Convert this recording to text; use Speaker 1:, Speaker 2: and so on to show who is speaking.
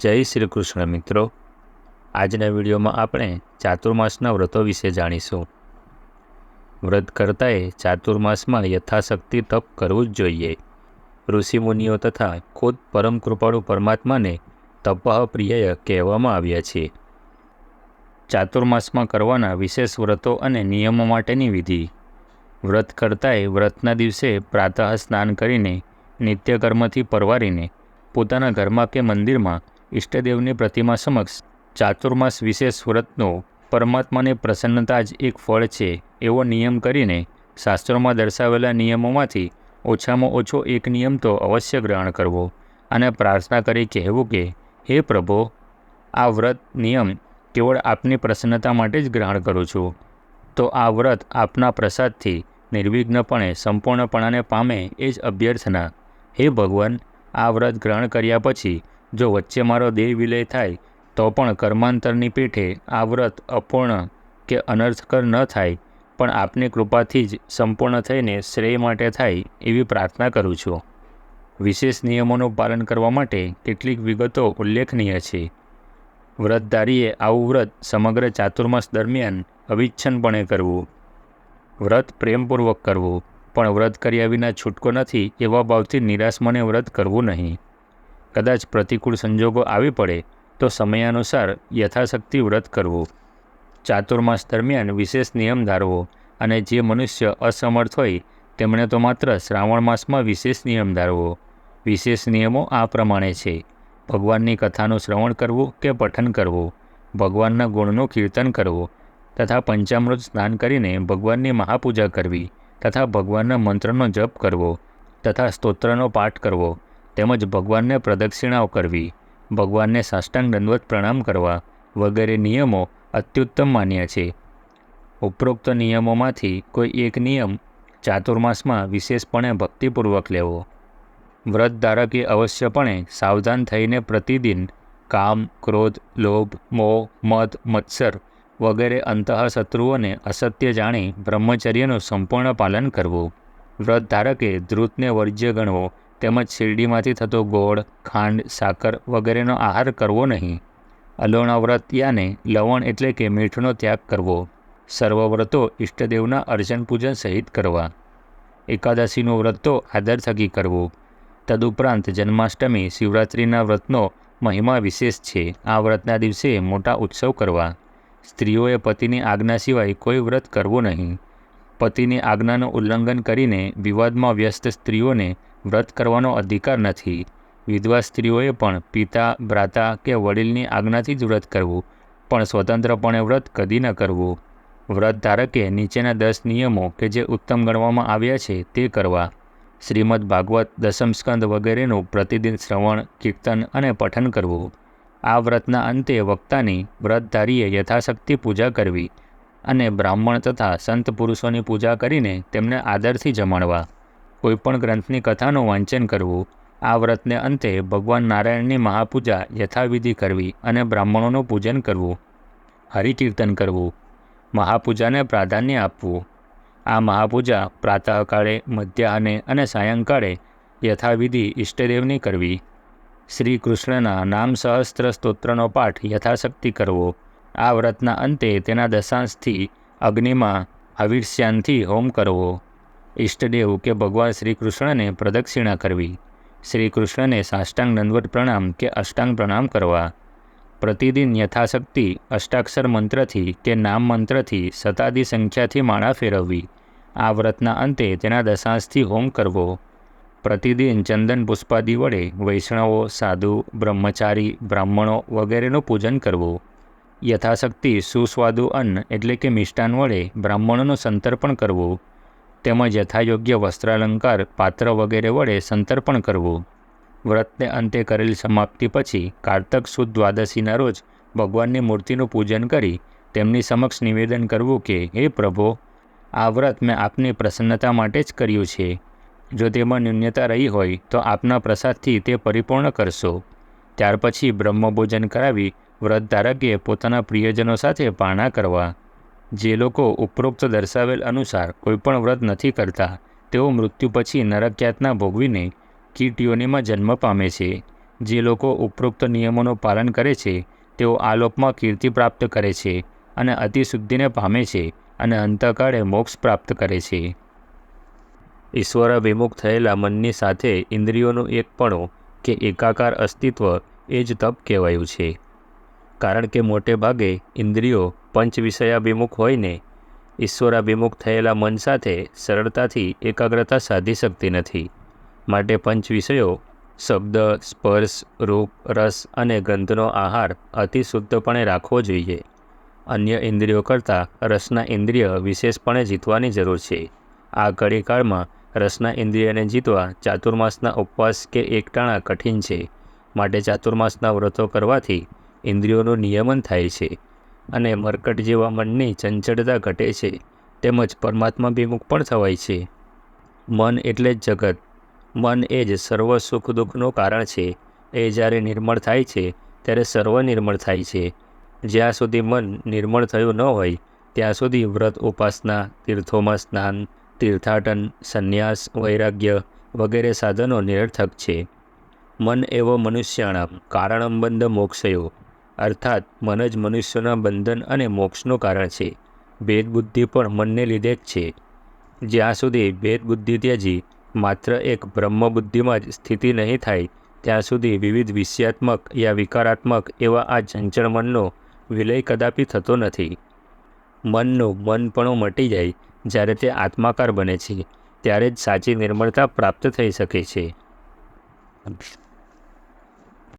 Speaker 1: જય શ્રી કૃષ્ણ મિત્રો. આજના વિડીયોમાં આપણે ચાતુર્માસના વ્રતો વિશે જાણીશું. વ્રત કરતાએ ચાતુર્માસમાં યથાશક્તિ તપ કરવું જ જોઈએ. ઋષિમુનિઓ તથા ખુદ પરમ કૃપાળુ પરમાત્માને તપઃ પ્રિય કહેવામાં આવ્યા છે. ચાતુર્માસમાં કરવાના વિશેષ વ્રતો અને નિયમો માટેની વિધિ. વ્રત કરતાએ વ્રતના દિવસે પ્રાતઃ સ્નાન કરીને, નિત્યકર્મથી પરવારીને, પોતાના ઘરમાં કે મંદિરમાં ઈષ્ટદેવની પ્રતિમા સમક્ષ ચાતુર્માસ વિશેષ વ્રતનો પરમાત્માની પ્રસન્નતા જ એક ફળ છે એવો નિયમ કરીને શાસ્ત્રોમાં દર્શાવેલા નિયમોમાંથી ઓછામાં ઓછો એક નિયમ તો અવશ્ય ગ્રહણ કરવો અને પ્રાર્થના કરી કહેવું કે, હે પ્રભો, આ વ્રત નિયમ કેવળ આપની પ્રસન્નતા માટે જ ગ્રહણ કરું છું. તો આ વ્રત આપના પ્રસાદથી નિર્વિઘ્નપણે, સંપૂર્ણપણાને પામે એ જ અભ્યર્થના. હે ભગવાન, આ વ્રત ગ્રહણ કર્યા પછી જો વચ્ચે મારો દેહ વિલય થાય, તો પણ કર્માંતરની પીઠે આ વ્રત અપૂર્ણ કે અનર્થકર ન થાય, પણ આપની કૃપાથી જ સંપૂર્ણ થઈને શ્રેય માટે થાય એવી પ્રાર્થના કરું છું. વિશેષ નિયમોનું પાલન કરવા માટે કેટલીક વિગતો ઉલ્લેખનીય છે. વ્રતધારીએ આવું વ્રત સમગ્ર ચાતુર્માસ દરમિયાન અવિચ્છનપણે કરવું. વ્રત પ્રેમપૂર્વક કરવું, પણ વ્રત કર્યા વિના છૂટકો નથી એવા ભાવથી નિરાશ મને વ્રત કરવું નહીં. કદાચ પ્રતિકૂળ સંજોગો આવી પડે, તો સમયાનુસાર યથાશક્તિ વ્રત કરવું. ચાતુર્માસ દરમિયાન વિશેષ નિયમ ધારવો અને જે મનુષ્ય અસમર્થ હોય, તેમણે તો માત્ર શ્રાવણ માસમાં વિશેષ નિયમ ધારવો. વિશેષ નિયમો આ પ્રમાણે છે. ભગવાનની કથાનું શ્રવણ કરવું કે પઠન કરવું? ભગવાનના ગુણનું કીર્તન કરવું તથા પંચામૃત સ્નાન કરીને ભગવાનની મહાપૂજા કરવી તથા ભગવાનના મંત્રનો જપ કરવો તથા સ્તોત્રનો પાઠ કરવો. તેમજ ભગવાનને પ્રદક્ષિણાઓ કરવી, ભગવાનને સાષ્ટાંગ દંડવત પ્રણામ કરવા વગેરે નિયમો અત્યુત્તમ માન્ય છે. ઉપરોક્ત નિયમોમાંથી કોઈ એક નિયમ ચાતુર્માસમાં વિશેષપણે ભક્તિપૂર્વક લેવો. વ્રત ધારકે અવશ્યપણે સાવધાન થઈને પ્રતિદિન કામ, ક્રોધ, લોભ, મોહ, મદ, મત્સર વગેરે અંતઃશત્રુઓને અસત્ય જાણી બ્રહ્મચર્યનું સંપૂર્ણ પાલન કરવું. વ્રત ધારકે ધૃતને વર્જ્ય ગણવો તેમજ શેરડીમાંથી થતો ગોળ, ખાંડ, સાકર વગેરેનો આહાર કરવો નહીં. અલોણા વ્રત યાને લવણ એટલે કે મીઠનો ત્યાગ કરવો. સર્વ વ્રતો ઈષ્ટદેવના અર્ચન પૂજન સહિત કરવા. એકાદશીનું વ્રત તો આદર થકી કરવું. તદુપરાંત જન્માષ્ટમી શિવરાત્રિના વ્રતનો મહિમા વિશેષ છે. આ વ્રતના દિવસે મોટા ઉત્સવ કરવા. સ્ત્રીઓએ પતિની આજ્ઞા સિવાય કોઈ વ્રત કરવું નહીં. પતિની આજ્ઞાનું ઉલ્લંઘન કરીને વિવાદમાં વ્યસ્ત સ્ત્રીઓને વ્રત કરવાનો અધિકાર નથી. વિધવા સ્ત્રીઓએ પણ પિતા, ભ્રાતા કે વડીલની આજ્ઞાથી જ વ્રત કરવું, પણ સ્વતંત્રપણે વ્રત કદી ન કરવું. વ્રત ધારકે નીચેના દસ નિયમો કે જે ઉત્તમ ગણવામાં આવ્યા છે તે કરવા. શ્રીમદ ભાગવત દસમ સ્કંદ વગેરેનું પ્રતિદિન શ્રવણ, કીર્તન અને પઠન કરવું. આ વ્રતના અંતે વક્તાની વ્રતધારીએ યથાશક્તિ પૂજા કરવી અને બ્રાહ્મણ તથા સંત પુરુષોની પૂજા કરીને તેમને આદરથી જમાડવા. કોઈપણ ગ્રંથની કથાનું વાંચન કરવું, આ વ્રતને અંતે ભગવાન નારાયણની મહાપૂજા યથાવિધિ કરવી અને બ્રાહ્મણોનું પૂજન કરવું, હરિકીર્તન કરવું, મહાપૂજાને પ્રાધાન્ય આપવું. આ મહાપૂજા પ્રાતઃકાળે, મધ્યાહને અને સાયંકાળે યથાવિધિ ઈષ્ટદેવની કરવી. શ્રી કૃષ્ણના નામ સહસ્ત્ર સ્તોત્રનો પાઠ યથાશક્તિ કરવો. આ વ્રતના અંતે તેના દશાંશથી અગ્નિમાં, હવિષ્યાનથી હોમ કરવો. ઈષ્ટદેવ કે ભગવાન શ્રી કૃષ્ણને પ્રદક્ષિણા કરવી. શ્રી કૃષ્ણને સાષ્ટાંગ દંડવત પ્રણામ કે અષ્ટાંગ પ્રણામ કરવા. પ્રતિદિન યથાશક્તિ, અષ્ટાક્ષર મંત્રથી કે નામ મંત્રથી શતાદી સંખ્યાથી માળા ફેરવવી. આ વ્રતના અંતે તેના દશાંશથી હોમ કરવો. પ્રતિદિન ચંદન પુષ્પાદિ વડે વૈષ્ણવો, સાધુ, બ્રહ્મચારી, બ્રાહ્મણો વગેરેનું પૂજન કરવું. યથાશક્તિ, સુસ્વાદુ અન્ન એટલે કે મિષ્ટાન વડે બ્રાહ્મણોનું સંતર્પણ કરવું. તેમજ યથાયોગ્ય વસ્ત્રાલંકાર પાત્ર વગેરે વડે સંતર્પણ કરવું. વ્રતને અંતે કરેલ સમાપ્તિ પછી કારતક સુદ દ્વાદશીના રોજ ભગવાનની મૂર્તિનું પૂજન કરી તેમની સમક્ષ નિવેદન કરવું કે, હે પ્રભો, આ વ્રત મેં આપની પ્રસન્નતા માટે જ કર્યું છે. જો તેમાં ન્યૂન્યતા રહી હોય, તો આપના પ્રસાદથી તે પરિપૂર્ણ કરશો. ત્યાર પછી બ્રહ્મભોજન કરાવી વ્રત ધારકે પોતાના પ્રિયજનો સાથે પારણા કરવા જે લોકો ઉપરોક્ત દર્શાવેલ અનુસાર કોઈપણ વ્રત નથી કરતા, તેઓ મૃત્યુ પછી નરકયાતના ભોગવીને કીટ જન્મ પામે છે. જે લોકો ઉપરોક્ત નિયમોનું પાલન કરે છે, તેઓ આ લોકમાં કીર્તિ પ્રાપ્ત કરે છે અને અતિશુદ્ધિને પામે છે અને અંતકાળે મોક્ષ પ્રાપ્ત કરે છે. ઈશ્વર વિમુખ થયેલા મનની સાથે ઇન્દ્રિયોનું એકપણું કે એકાકાર અસ્તિત્વ એ જ તપ કહેવાયું છે. કારણ કે મોટે ભાગે ઇન્દ્રિયો પંચ વિષયાભિમુખ હોઈને ઈશ્વરાભિમુખ થયેલા મન સાથે સરળતાથી એકાગ્રતા સાધી શકતી નથી. માટે પંચ વિષયો શબ્દ, સ્પર્શ, રૂપ, રસ અને ગંધનો આહાર અતિ શુદ્ધપણે રાખવો જોઈએ. અન્ય ઇન્દ્રિયો કરતાં રસના ઇન્દ્રિય વિશેષપણે જીતવાની જરૂર છે. આ ઘડીકાળમાં રસના ઇન્દ્રિયને જીતવા ચાતુર્માસના ઉપવાસ કે એકટાણા કઠિન છે. માટે ચાતુર્માસના વ્રતો કરવાથી ઇન્દ્રિયોનું નિયમન થાય છે. અને મરકટ જેવા મનની ચંચળતા ઘટે છે, તેમજ પરમાત્માભિમુખ પણ થવાય છે. મન એટલે જ જગત. મન એ જ સર્વ સુખ દુઃખનું કારણ છે. એ જ્યારે નિર્મળ થાય છે, ત્યારે સર્વ નિર્મળ થાય છે. જ્યાં સુધી મન નિર્મળ થયું ન હોય, ત્યાં સુધી વ્રત, ઉપાસના, તીર્થોમાં સ્નાન, તીર્થાટન, સંન્યાસ, વૈરાગ્ય વગેરે સાધનો નિરર્થક છે. મન એવો મનુષ્યાણામ કારણમ બંધ મોક્ષયો. અર્થાત મન જ મનુષ્યના બંધન અને મોક્ષનું કારણ છે. ભેદબુદ્ધિ પણ મનને લીધે જ છે. જ્યાં સુધી ભેદબુદ્ધિ ત્યજી, માત્ર એક બ્રહ્મબુદ્ધિમાં જ સ્થિતિ નહીં થાય, ત્યાં સુધી વિવિધ વિષયાત્મક યા વિકારાત્મક એવા આ ચંચળ મનનો વિલય કદાપી થતો નથી. મનનું મનપણું મટી જાય જ્યારે તે આત્માકાર બને છે, ત્યારે જ સાચી નિર્મળતા પ્રાપ્ત થઈ શકે છે.